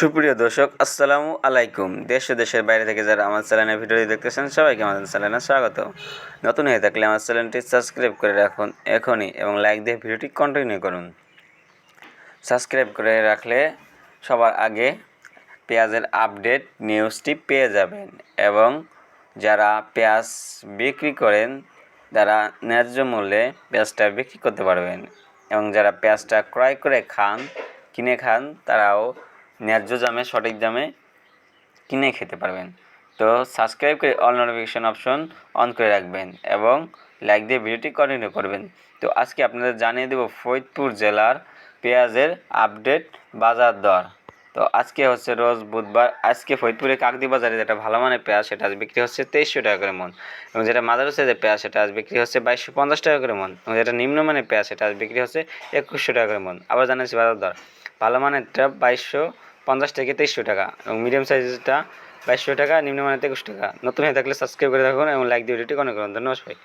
সুপ্রিয় দর্শক, আসসালামু আলাইকুম। দেশ ও দেশের বাইরে থেকে যারা আমার চ্যানেলের ভিডিওটি দেখতেছেন, সবাইকে আমাদের চ্যানেলে স্বাগত। নতুন হয়ে থাকলে আমার চ্যানেলটি সাবস্ক্রাইব করে রাখুন এখনই এবং লাইক দিয়ে ভিডিওটি কন্টিনিউ করুন। সাবস্ক্রাইব করে রাখলে সবার আগে পেঁয়াজের আপডেট নিউজটি পেয়ে যাবেন এবং যারা পেঁয়াজ বিক্রি করেন, তারা ন্যায্য মূল্যে পেঁয়াজটা বিক্রি করতে পারবেন এবং যারা পেঁয়াজটা ক্রয় করে খান, কিনে খান, তারাও ন্যায্য দামে, সঠিক দামে কিনে খেতে পারবেন। তো সাবস্ক্রাইব করে অল নোটিফিকেশন অপশন অন করে রাখবেন এবং লাইক দিয়ে ভিডিওটি কন্টিনিউ করবেন। তো আজকে আপনাদের জানিয়ে দেব ফরিদপুর জেলার পেঁয়াজের আপডেট বাজার দর। তো আজকে হচ্ছে রোজ বুধবার, আজকে ফরিদপুরে কাকদি বাজারে যেটা ভালো মানের পেঁয়াজ, সেটা আজ বিক্রি হচ্ছে তেইশশো টাকা করে মন এবং যেটা মাদার সাইজের পেঁয়াজ, সেটা আজ বিক্রি হচ্ছে বাইশশো পঞ্চাশ টাকা করে মন এবং যেটা নিম্নমানের পেঁয়াজ, সেটা আজ বিক্রি হচ্ছে একুশশো টাকা করে মন। আবার জানাচ্ছি বাজার দর, ভালো মানের মানেরটা বাইশশো পঞ্চাশ থেকে তেইশশো টাকা এবং মিডিয়াম সাইজেরটা বাইশশো টাকা, নিম্নমানের একুশ টাকা। নতুন হয়ে থাকলে সাবস্ক্রাইব করে রাখুন এবং লাইক দিয়ে ভিডিওটি কনে করুন। ধন্যবাদ সবাই